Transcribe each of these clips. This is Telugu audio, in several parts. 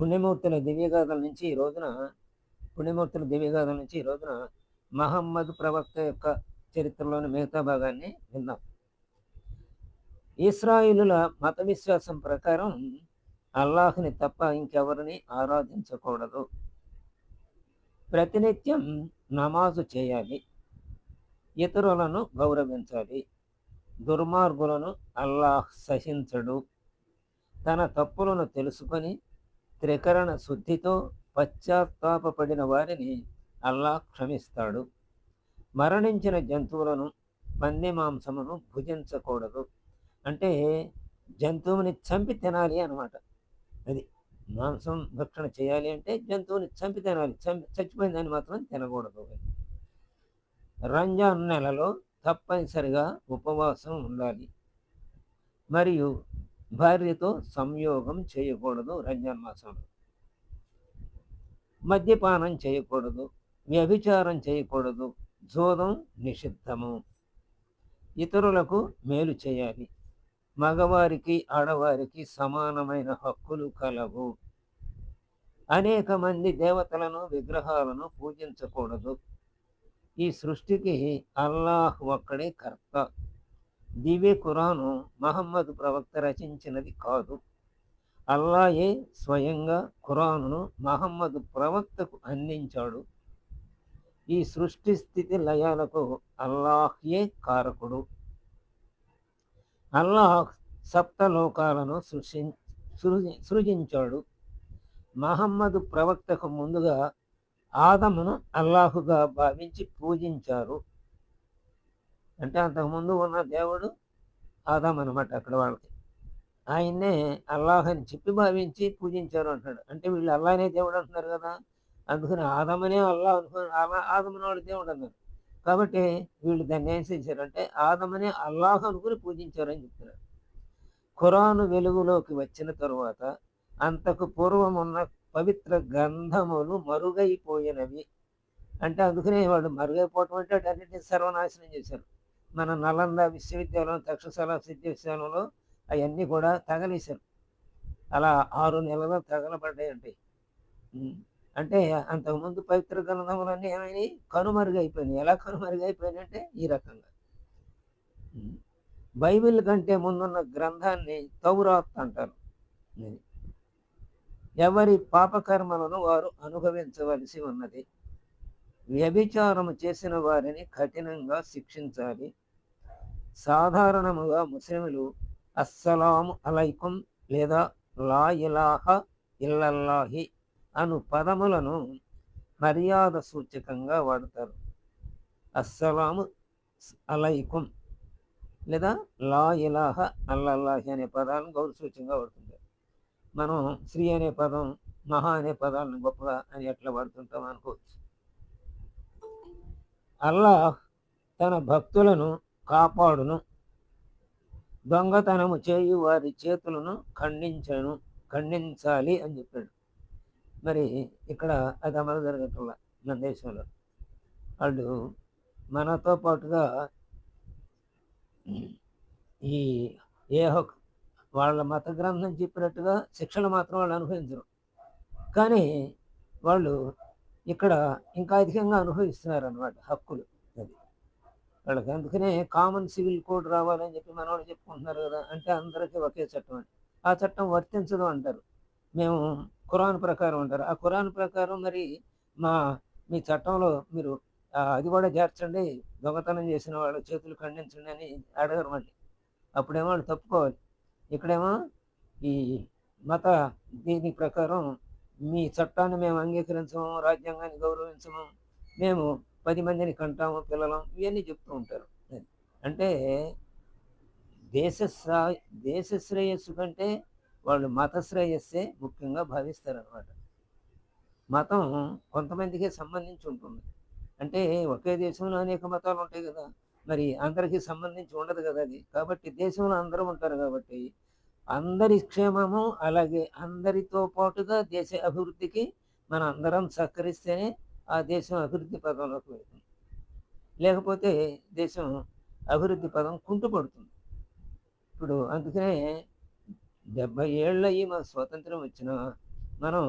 పుణ్యమూర్తుల దివ్యగాథల నుంచి ఈ రోజున పుణ్యమూర్తుల దివ్యగాథల నుంచి ఈ రోజున మహమ్మద్ ప్రవక్త యొక్క చరిత్రలోని మిగతా భాగాన్ని విందాం. ఇస్రాయిలుల మత విశ్వాసం ప్రకారం అల్లాహ్ని తప్ప ఇంకెవరిని ఆరాధించకూడదు. ప్రతినిత్యం నమాజు చేయాలి. ఇతరులను గౌరవించాలి. దుర్మార్గులను అల్లాహ్ సహించడు. తన తప్పులను తెలుసుకొని త్రికరణ శుద్ధితో పశ్చాత్తాపపడిన వారిని అల్లా క్షమిస్తాడు. మరణించిన జంతువులను పంది మాంసమును భుజించకూడదు. అంటే జంతువుని చంపి తినాలి అన్నమాట. అది మాంసం భక్షణ చేయాలి అంటే జంతువుని చంపి తినాలి. చంపి చచ్చిపోయిందని మాత్రం తినకూడదు. రంజాన్ నెలలో తప్పనిసరిగా ఉపవాసం ఉండాలి. మరియు భార్యతో సంయోగం చేయకూడదు రంజాన్ మాసంలో మద్యపానం చేయకూడదు వ్యభిచారం చేయకూడదు జోదం నిషిద్ధము. ఇతరులకు మేలు చేయాలి. మగవారికి ఆడవారికి సమానమైన హక్కులు కలవు. అనేక మంది దేవతలను విగ్రహాలను పూజించకూడదు. ఈ సృష్టికి అల్లాహ్ ఒక్కడే కర్త. దివ్య ఖురాను మహమ్మద్ ప్రవక్త రచించినది కాదు. అల్లాయే స్వయంగా ఖురాను మహమ్మద్ ప్రవక్తకు అందించాడు. ఈ సృష్టి స్థితి లయాలకు అల్లాహ్యే కారకుడు. అల్లాహ్ సప్తలోకాలను సృష్టి సృజి సృజించాడు. మహమ్మద్ ప్రవక్తకు ముందుగా ఆదమును అల్లాహుగా భావించి పూజించారు. అంటే అంతకుముందు ఉన్న దేవుడు ఆదాం అనమాట అక్కడ వాళ్ళకి. ఆయన్నే అల్లాహ్ అని చెప్పి భావించి పూజించారు అంటాడు. అంటే వీళ్ళు అల్లానే దేవుడు అంటున్నారు కదా. అందుకని ఆదమనే అల్లా అనుకుని అలా ఆదమని వాడు దేవుడు అన్నారు కాబట్టి వీళ్ళు దాన్ని ఏం చేశారు అంటే ఆదమనే అల్లాహ్ అనుకుని పూజించారు అని చెప్తున్నారు. ఖురాను వెలుగులోకి వచ్చిన తరువాత అంతకు పూర్వం ఉన్న పవిత్ర గంధములు మరుగైపోయినవి. అంటే అందుకనే వాళ్ళు మరుగైపోవటం అంటే అన్నింటినీ సర్వనాశనం చేశారు. మన నలంద విశ్వవిద్యాలయం తక్షశిల విశ్వవిద్యాలయంలో అవన్నీ కూడా తగలేశారు. అలా ఆరు నెలలు తగలబడ్డాయి అంటే అంతకుముందు పవిత్ర గ్రంథములన్నీ ఏమైనాయి? కనుమరుగైపోయినాయి. ఎలా కనుమరుగైపోయినాయంటే ఈ రకంగా. బైబిల్ కంటే ముందున్న గ్రంథాన్ని తౌరాత్ అంటారు. ఎవరి పాపకర్మలను వారు అనుభవించవలసి ఉన్నది. వ్యభిచారము చేసిన వారిని కఠినంగా శిక్షించాలి. సాధారణముగా ముస్లింలు అస్సలాము అలైకుం లేదా లా ఇలాహ ఇల్లల్లాహి అను పదములను మర్యాద సూచకంగా వాడతారు. అస్సలాము అలైకుం లేదా లా ఇలాహ అల్లల్లాహి అనే పదాలను గౌరవ సూచకంగా వాడుతుంటారు. మనం శ్రీ అనే పదం మహా అనే పదాలను గొప్పగా అని ఎట్లా వాడుతుంటాం అనుకోవచ్చు. అల్లాహ్ తన భక్తులను కాపాడును. దొంగతనము చేయు వారి చేతులను ఖండించను ఖండించాలి అని చెప్పాడు. మరి ఇక్కడ అది అమలు జరగట్ల మన దేశంలో. వాళ్ళు మనతో పాటుగా ఈ ఏ హక్కు వాళ్ళ మత గ్రంథం చెప్పినట్టుగా శిక్షణ మాత్రం వాళ్ళు అనుభవించరు. కానీ వాళ్ళు ఇక్కడ ఇంకా అధికంగా అనుభవిస్తున్నారు అనమాట హక్కులు. వాళ్ళకి అందుకనే కామన్ సివిల్ కోడ్ రావాలని చెప్పి మన వాళ్ళు చెప్పుకుంటున్నారు కదా అంటే అందరికీ ఒకే చట్టం అని ఆ చట్టం వర్తించదు అంటారు. మేము ఖురాన్ ప్రకారం అంటారు. ఆ ఖురాన్ ప్రకారం మరి మా మీ చట్టంలో మీరు అది కూడా చేర్చండి దొంగతనం చేసిన వాళ్ళు చేతులు ఖండించండి అని అడగరు మళ్ళీ. అప్పుడేమో వాళ్ళు తప్పుకోవాలి. ఇక్కడేమో ఈ మత దీని ప్రకారం మీ చట్టాన్ని మేము అంగీకరించము రాజ్యాంగాన్ని గౌరవించము మేము పది మందిని కంటాము పిల్లలం ఇవన్నీ చెప్తూ ఉంటారు. అంటే దేశ దేశ శ్రేయస్సు కంటే వాళ్ళు మత శ్రేయస్సే ముఖ్యంగా భావిస్తారనమాట మతం కొంతమందికే సంబంధించి ఉంటుంది. అంటే ఒకే దేశంలో అనేక మతాలు ఉంటాయి కదా. మరి అందరికీ సంబంధించి ఉండదు కదా అది. కాబట్టి దేశంలో అందరూ ఉంటారు కాబట్టి అందరి క్షేమము అలాగే అందరితో పాటుగా దేశ అభివృద్ధికి మన అందరం సహకరిస్తేనే ఆ దేశం అభివృద్ధి పదంలోకి వెళ్తుంది లేకపోతే దేశం అభివృద్ధి పదం కుంటుపడుతుంది ఇప్పుడు అందుకనే డెబ్బై ఏళ్ళ అయ్యి మన స్వాతంత్రం వచ్చిన మనం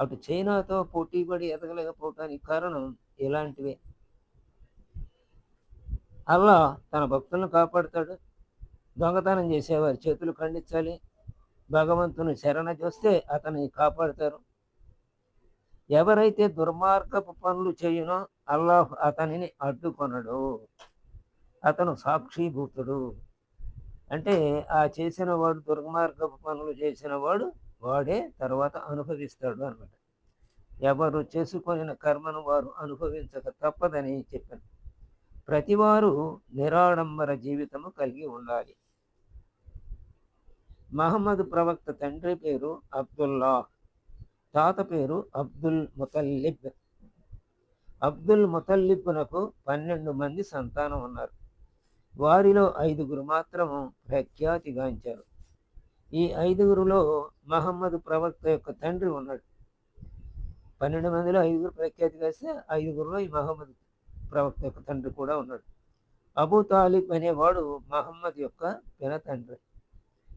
అటు చైనాతో పోటీపడి ఎదగలేకపోవటానికి కారణం ఇలాంటివే. అల్లా తన భక్తులను కాపాడుతాడు. దొంగతనం చేసేవారి చేతులు ఖండించాలి. భగవంతుని శరణ చూస్తే అతన్ని కాపాడుతారు. ఎవరైతే దుర్మార్గపు పనులు చేయునో అల్లాహ్ అతనిని అడ్డుకొనడు. అతను సాక్షిభూతుడు. అంటే ఆ చేసిన వాడు దుర్మార్గపు పనులు చేసిన వాడు వాడే తర్వాత అనుభవిస్తాడు అనమాట ఎవరు చేసుకొనిన కర్మను వారు అనుభవించక తప్పదని చెప్పాను. ప్రతివారు నిరాడంబర జీవితము కలిగి ఉండాలి. మహమ్మద్ ప్రవక్త తండ్రి పేరు అబ్దుల్లాహ్. తాత పేరు అబ్దుల్ ముతల్లిబ్. అబ్దుల్ ముతల్లిబ్నకు పన్నెండు మంది సంతానం ఉన్నారు. వారిలో ఐదుగురు మాత్రము ప్రఖ్యాతిగాంచారు. ఈ ఐదుగురులో మహమ్మద్ ప్రవక్త యొక్క తండ్రి ఉన్నాడు. పన్నెండు మందిలో ఐదుగురు ప్రఖ్యాతి కాస్తే ఐదుగురులో ఈ మహమ్మద్ ప్రవక్త యొక్క తండ్రి కూడా ఉన్నాడు. అబూ తాలిబ్ అనేవాడు మహమ్మద్ యొక్క పిన తండ్రి.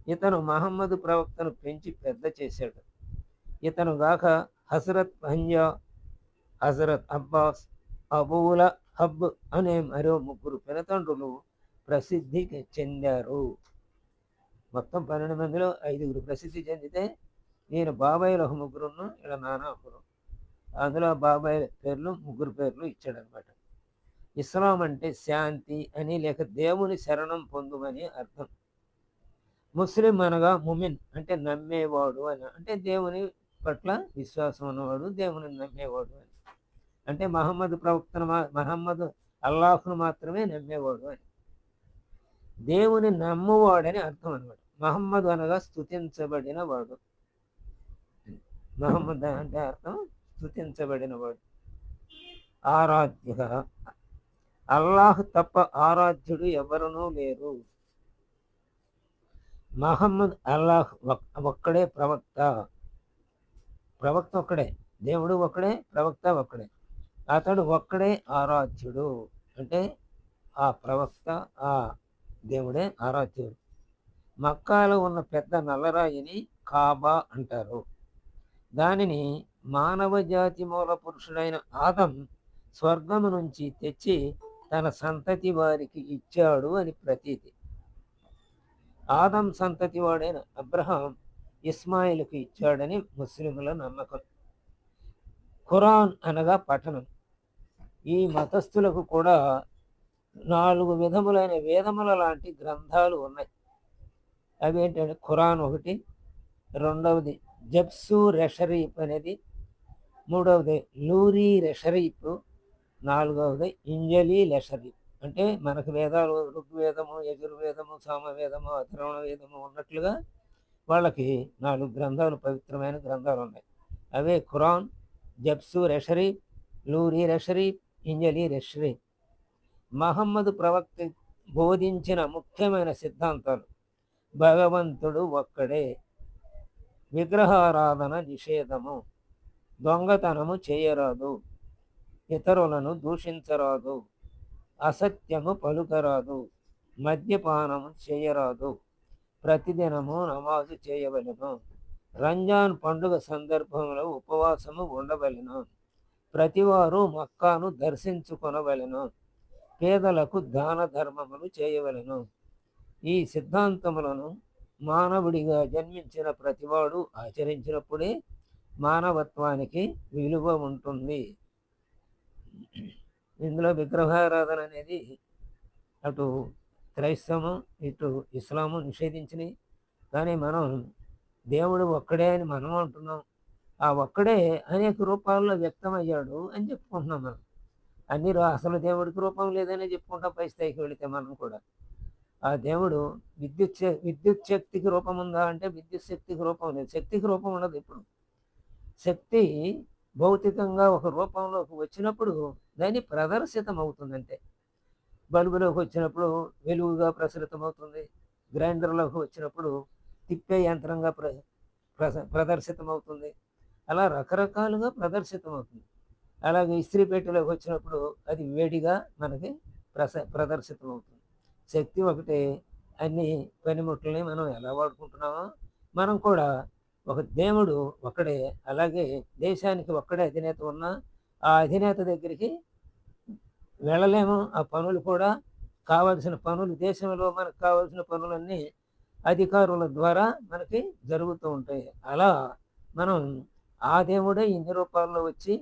ఇతను మహమ్మద్ ప్రవక్తను పెంచి పెద్ద చేశాడు. ఇతను గాక హజరత్ పంజా హజరత్ అబ్బాస్ అబూల హబ్ అనే మరో ముగ్గురు పినతండ్రులు ప్రసిద్ధికి చెందారు. మొత్తం పన్నెండు మందిలో ఐదుగురు ప్రసిద్ధి చెందితే నేను బాబాయిలు ఒక ముగ్గురును ఇలా నానా ఒకరు. అందులో బాబాయ్ పేర్లు ముగ్గురు పేర్లు ఇచ్చాడనమాట. ఇస్లాం అంటే శాంతి అని లేక దేవుని శరణం పొందుమని అర్థం. ముస్లిం అనగా ముమిన్ అంటే నమ్మేవాడు అని అంటే దేవుని పట్ల విశ్వాసం ఉన్నవాడు దేవుని నమ్మేవాడు అని. అంటే మహమ్మద్ ప్రవక్తను మహమ్మద్ అల్లాహ్ను మాత్రమే నమ్మేవాడు అని. దేవుని నమ్మువాడని అర్థం అనమాట మహమ్మద్ అనగా స్థుతించబడిన వాడు మహమ్మద్ అంటే అర్థం స్థుతించబడిన వాడు ఆరాధ్య అల్లాహ్ తప్ప ఆరాధ్యుడు ఎవరునూ లేరు. మహమ్మద్ అల్లాహ్ ఒక్- ఒక్కడే ప్రవక్త. ప్రవక్త ఒక్కడే. దేవుడు ఒక్కడే ప్రవక్త ఒక్కడే. అతడు ఒక్కడే ఆరాధ్యుడు. అంటే ఆ ప్రవక్త ఆ దేవుడే ఆరాధ్యుడు. మక్కాలో ఉన్న పెద్ద నల్లరాయిని కాబా అంటారు. దానిని మానవ జాతి మూల పురుషుడైన ఆదం స్వర్గము నుంచి తెచ్చి తన సంతతి వారికి ఇచ్చాడు అని ప్రతీతి. ఆదం సంతతి వాడైన అబ్రహాం ఇస్మాయిల్కి ఇచ్చాడని ముస్లింల నమ్మకం. ఖురాన్ అనగా పఠనం. ఈ మతస్థులకు కూడా నాలుగు విధములైన వేదముల లాంటి గ్రంథాలు ఉన్నాయి. అవి ఏంటంటే ఖురాన్ ఒకటి రెండవది జప్సు రెషరీప్ అనేది మూడవది లూరి రెషరీప్ నాలుగవది ఇంజలి లెషరీప్ అంటే మనకు వేదాలు ఋగ్వేదము యజుర్వేదము సామవేదము అథర్వణ వేదము ఉన్నట్లుగా వాళ్ళకి నాలుగు గ్రంథాలు పవిత్రమైన గ్రంథాలు ఉన్నాయి. అవే ఖురాన్ జబ్సు రెషరీ లూరి రెషరీ ఇంజలి రెషరీ. మహమ్మద్ ప్రవక్త బోధించిన ముఖ్యమైన సిద్ధాంతాలు. భగవంతుడు ఒక్కడే. విగ్రహారాధన నిషేధము. దొంగతనము చేయరాదు. ఇతరులను దూషించరాదు. అసత్యము పలుకరాదు. మద్యపానము చేయరాదు. ప్రతిదినము నమాజు చేయవలెను. రంజాన్ పండుగ సందర్భంలో ఉపవాసము ఉండవలను. ప్రతివారు మక్కాను దర్శించుకొనవలెను. పేదలకు దాన ధర్మములు చేయవలెను. ఈ సిద్ధాంతములను మానవుడిగా జన్మించిన ప్రతివాడు ఆచరించినప్పుడే మానవత్వానికి విలువ ఉంటుంది. ఇందులో విగ్రహారాధన అనేది అటు క్రైస్తవం ఇటు ఇస్లాము నిషేధించినవి. కానీ మనం దేవుడు ఒక్కడే అని మనం అంటున్నాం. ఆ ఒక్కడే అనేక రూపాల్లో వ్యక్తమయ్యాడు అని చెప్పుకుంటున్నాం మనం. అన్ని అసలు దేవుడికి రూపం లేదని చెప్పుకుంటాం పై స్థాయికి వెళితే మనం కూడా. ఆ దేవుడు విద్యుత్ విద్యుత్ శక్తికి రూపం ఉందా అంటే విద్యుత్ శక్తికి రూపం లేదు. శక్తికి రూపం ఉండదు ఇప్పుడు. శక్తి భౌతికంగా ఒక రూపంలోకి వచ్చినప్పుడు దాన్ని ప్రదర్శితం అవుతుందంటే బల్బులోకి వచ్చినప్పుడు వెలుగుగా ప్రసరితం అవుతుంది గ్రైండర్లోకి వచ్చినప్పుడు తిప్పే యంత్రంగా ప్ర ప్రస- ప్రదర్శితం అవుతుంది అలా రకరకాలుగా ప్రదర్శితం అవుతుంది అలాగే ఇస్త్రీ పెట్టెలోకి వచ్చినప్పుడు అది వేడిగా మనకి ప్రస ప్రదర్శితం అవుతుంది శక్తి ఒకటే అన్ని పనిముట్లని మనం ఎలా వాడుకుంటున్నామో మనం కూడా ఒక దేవుడు ఒక్కడే అలాగే దేశానికి ఒక్కడే అధినేత ఉన్న ఆ అధినేత దగ్గరికి వెళ్ళలేము. ఆ పనులు కూడా కావాల్సిన పనులు దేశంలో మనకు కావాల్సిన పనులన్నీ అధికారుల ద్వారా మనకి జరుగుతూ ఉంటాయి. అలా మనం ఆ దేవుడే ఇన్ని రూపాల్లో వచ్చి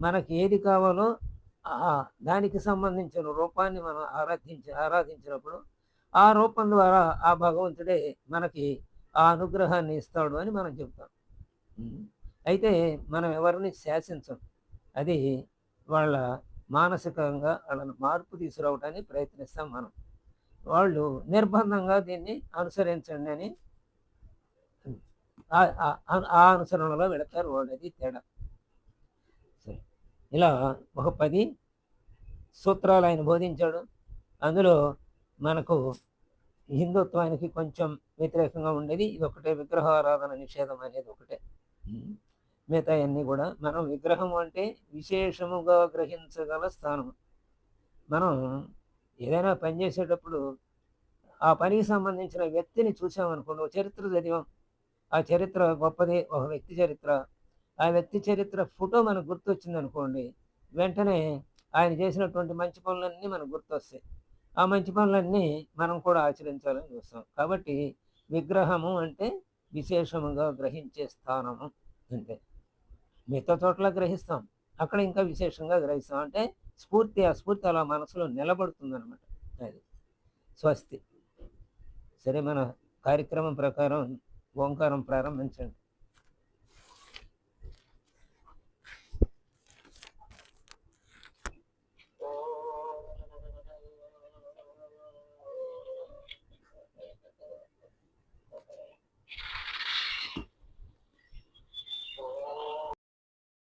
మనకి ఏది కావాలో దానికి సంబంధించిన రూపాన్ని మనం ఆరాధించి ఆరాధించినప్పుడు ఆ రూపం ద్వారా ఆ భగవంతుడే మనకి ఆ అనుగ్రహాన్ని ఇస్తాడు అని మనం చెప్తాం. అయితే మనం ఎవరిని శాసించం? అది వాళ్ళ మానసికంగా వాళ్ళని మార్పు తీసుకురావడానికి ప్రయత్నిస్తాం మనం. వాళ్ళు నిర్బంధంగా దీన్ని అనుసరించండి అని ఆ- అనుసరణలో వెళతారు వాళ్ళు అది తేడా. సరే ఇలా ఒక పది సూత్రాలు ఆయన బోధించాడు. అందులో మనకు హిందుత్వానికి కొంచెం వ్యతిరేకంగా ఉండేది. ఇది ఒకటే విగ్రహారాధన నిషేధం అనేది ఒకటే. మిగతా అన్నీ కూడా మనం విగ్రహం అంటే విశేషముగా గ్రహించగల స్థానం. మనం ఏదైనా పని చేసేటప్పుడు ఆ పనికి సంబంధించిన వ్యక్తిని చూసామనుకోండి చరిత్ర చదివాం. ఆ చరిత్ర గొప్పది ఒక వ్యక్తి చరిత్ర. ఆ వ్యక్తి చరిత్ర ఫోటో మనకు గుర్తొచ్చింది అనుకోండి వెంటనే ఆయన చేసినటువంటి మంచి పనులన్నీ మనకు గుర్తొస్తాయి. ఆ మంచి పనులన్నీ మనం కూడా ఆచరించాలని చూస్తాం. కాబట్టి విగ్రహము అంటే విశేషముగా గ్రహించే స్థానము అంతే. మిగతా చోట్ల గ్రహిస్తాం. అక్కడ ఇంకా విశేషంగా గ్రహిస్తాం. అంటే స్ఫూర్తి అస్ఫూర్తి అలా మనసులో నిలబడుతుంది అనమాట అది స్వస్తి. సరే మన కార్యక్రమం ప్రకారం ఓంకారం ప్రారంభించండి.